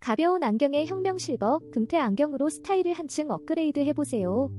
가벼운 안경에 혁명 실버, 금태 안경으로 스타일을 한층 업그레이드 해보세요.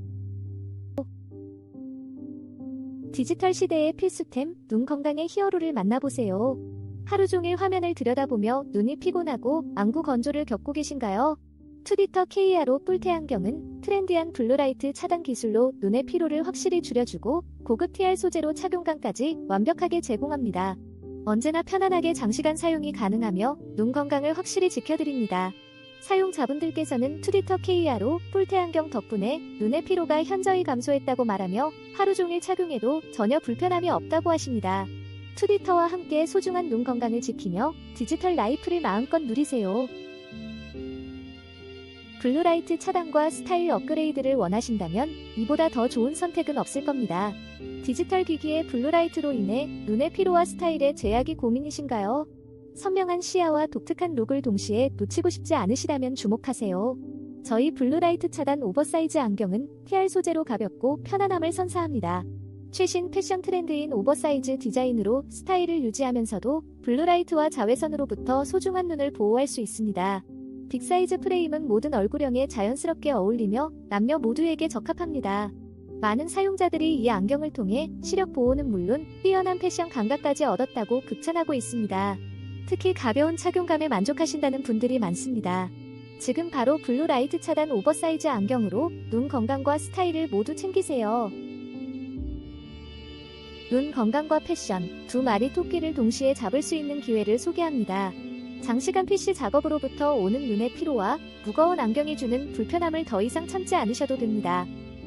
디지털 시대의 필수템, 눈 건강의 히어로를 만나보세요. 하루 종일 화면을 들여다보며 눈이 피곤하고 안구 건조를 겪고 계신가요? 투디터 KRO 뿔테 안경은 트렌디한 블루라이트 차단 기술로 눈의 피로를 확실히 줄여주고 고급 TR 소재로 착용감까지 완벽하게 제공합니다. 언제나 편안하게 장시간 사용이 가능하며 눈 건강을 확실히 지켜드립니다. 사용자분들께서는 투디터 KRO 뿔테 안경 덕분에 눈의 피로가 현저히 감소했다고 말하며 하루 종일 착용해도 전혀 불편함이 없다고 하십니다. 투디터와 함께 소중한 눈 건강을 지키며 디지털 라이프를 마음껏 누리세요. 블루라이트 차단과 스타일 업그레이드를 원하신다면 이보다 더 좋은 선택은 없을 겁니다. 디지털 기기의 블루라이트로 인해 눈의 피로와 스타일에 제약이 고민이신가요? 선명한 시야와 독특한 룩을 동시에 놓치고 싶지 않으시다면 주목하세요. 저희 블루라이트 차단 오버사이즈 안경은 TR 소재로 가볍고 편안함을 선사합니다. 최신 패션 트렌드인 오버사이즈 디자인으로 스타일을 유지하면서도 블루라이트와 자외선으로부터 소중한 눈을 보호할 수 있습니다. 빅사이즈 프레임은 모든 얼굴형에 자연스럽게 어울리며 남녀 모두에게 적합합니다. 많은 사용자들이 이 안경을 통해 시력 보호는 물론 뛰어난 패션 감각까지 얻었다고 극찬하고 있습니다. 특히 가벼운 착용감에 만족하신다는 분들이 많습니다. 지금 바로 블루라이트 차단 오버사이즈 안경으로 눈 건강과 스타일을 모두 챙기세요. 눈 건강과 패션, 두 마리 토끼를 동시에 잡을 수 있는 기회를 소개합니다. 장시간 PC 작업으로부터 오는 눈의 피로와 무거운 안경이 주는 불편함을 더 이상 참지 않으셔도 됩니다.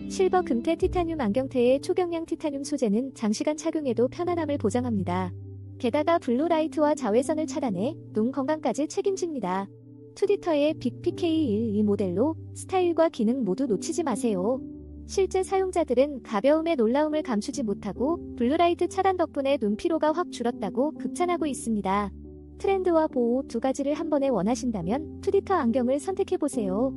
실버 금태 티타늄 안경테의 초경량 티타늄 소재는 장시간 착용해도 편안함을 보장합니다. 게다가 블루라이트와 자외선을 차단해 눈 건강까지 책임집니다. 투디터의 빅 PK12 모델로 스타일과 기능 모두 놓치지 마세요. 실제 사용자들은 가벼움의 놀라움을 감추지 못하고 블루라이트 차단 덕분에 눈 피로가 확 줄었다고 극찬하고 있습니다. 트렌드와 보호 두 가지를 한 번에 원하신다면 투디터 안경을 선택해보세요.